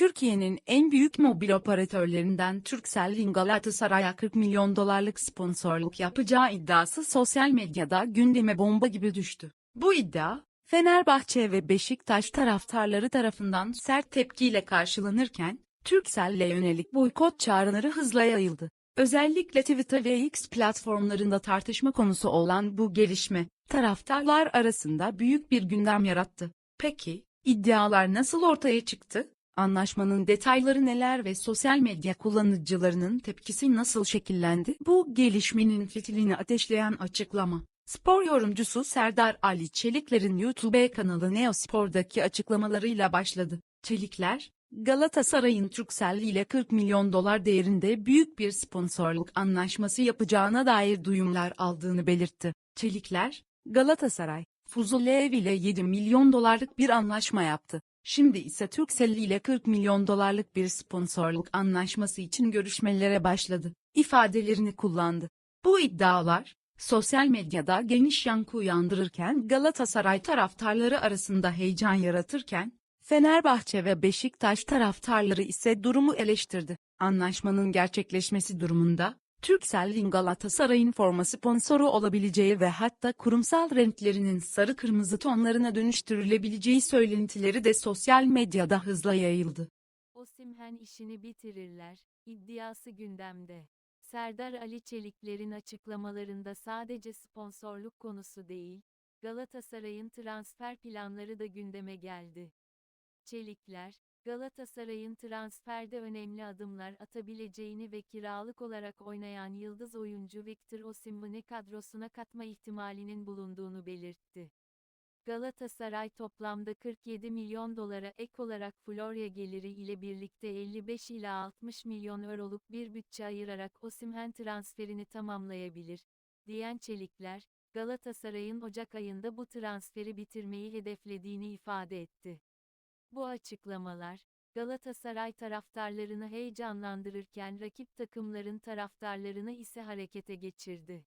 Türkiye'nin en büyük mobil operatörlerinden Turkcell'in Galatasaray'a 40 milyon dolarlık sponsorluk yapacağı iddiası sosyal medyada gündeme bomba gibi düştü. Bu iddia, Fenerbahçe ve Beşiktaş taraftarları tarafından sert tepkiyle karşılanırken, Turkcell'le yönelik boykot çağrıları hızla yayıldı. Özellikle Twitter ve X platformlarında tartışma konusu olan bu gelişme, taraftarlar arasında büyük bir gündem yarattı. Peki, iddialar nasıl ortaya çıktı? Anlaşmanın detayları neler ve sosyal medya kullanıcılarının tepkisi nasıl şekillendi? Bu gelişmenin fitilini ateşleyen açıklama. Spor yorumcusu Serdar Ali Çelikler'in YouTube kanalı Neospor'daki açıklamalarıyla başladı. Çelikler, Galatasaray'ın Turkcell ile 40 milyon dolar değerinde büyük bir sponsorluk anlaşması yapacağına dair duyumlar aldığını belirtti. Çelikler, Galatasaray, Fuzulev ile 7 milyon dolarlık bir anlaşma yaptı. Şimdi ise Turkcell ile 40 milyon dolarlık bir sponsorluk anlaşması için görüşmelere başladı, ifadelerini kullandı. Bu iddialar, sosyal medyada geniş yankı uyandırırken Galatasaray taraftarları arasında heyecan yaratırken, Fenerbahçe ve Beşiktaş taraftarları ise durumu eleştirdi. Anlaşmanın gerçekleşmesi durumunda, Turkcell'in Galatasaray'ın forma sponsoru olabileceği ve hatta kurumsal renklerinin sarı kırmızı tonlarına dönüştürülebileceği söylentileri de sosyal medyada hızla yayıldı. Osimhen işini bitirirler, iddiası gündemde. Serdar Ali Çelikler'in açıklamalarında sadece sponsorluk konusu değil, Galatasaray'ın transfer planları da gündeme geldi. Çelikler, Galatasaray'ın transferde önemli adımlar atabileceğini ve kiralık olarak oynayan yıldız oyuncu Victor Osimhen'i kadrosuna katma ihtimalinin bulunduğunu belirtti. Galatasaray toplamda 47 milyon dolara ek olarak Florya geliri ile birlikte 55 ila 60 milyon euroluk bir bütçe ayırarak Osimhen transferini tamamlayabilir, diyen Çelikler, Galatasaray'ın Ocak ayında bu transferi bitirmeyi hedeflediğini ifade etti. Bu açıklamalar, Galatasaray taraftarlarını heyecanlandırırken rakip takımların taraftarlarını ise harekete geçirdi.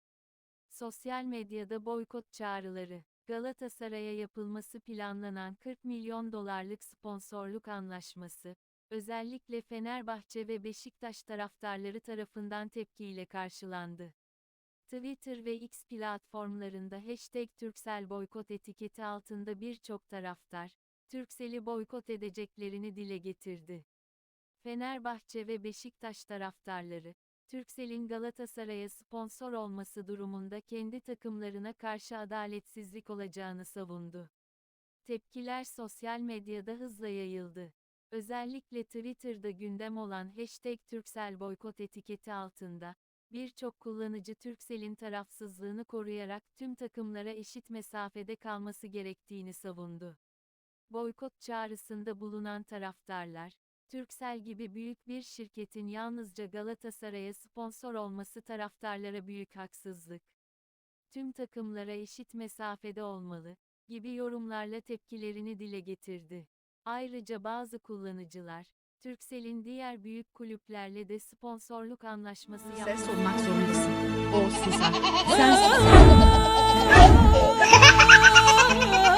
Sosyal medyada boykot çağrıları, Galatasaray'a yapılması planlanan 40 milyon dolarlık sponsorluk anlaşması, özellikle Fenerbahçe ve Beşiktaş taraftarları tarafından tepkiyle karşılandı. Twitter ve X platformlarında hashtag Turkcell boykot etiketi altında birçok taraftar, Turkcell'i boykot edeceklerini dile getirdi. Fenerbahçe ve Beşiktaş taraftarları, Turkcell'in Galatasaray'a sponsor olması durumunda kendi takımlarına karşı adaletsizlik olacağını savundu. Tepkiler sosyal medyada hızla yayıldı. Özellikle Twitter'da gündem olan hashtag Turkcell boykot etiketi altında, birçok kullanıcı Turkcell'in tarafsızlığını koruyarak tüm takımlara eşit mesafede kalması gerektiğini savundu. Boykot çağrısında bulunan taraftarlar, Turkcell gibi büyük bir şirketin yalnızca Galatasaray'a sponsor olması taraftarlara büyük haksızlık. Tüm takımlara eşit mesafede olmalı, gibi yorumlarla tepkilerini dile getirdi. Ayrıca bazı kullanıcılar, Turkcell'in diğer büyük kulüplerle de sponsorluk anlaşması Ses yapması olmak zorundasın. O susar. Sen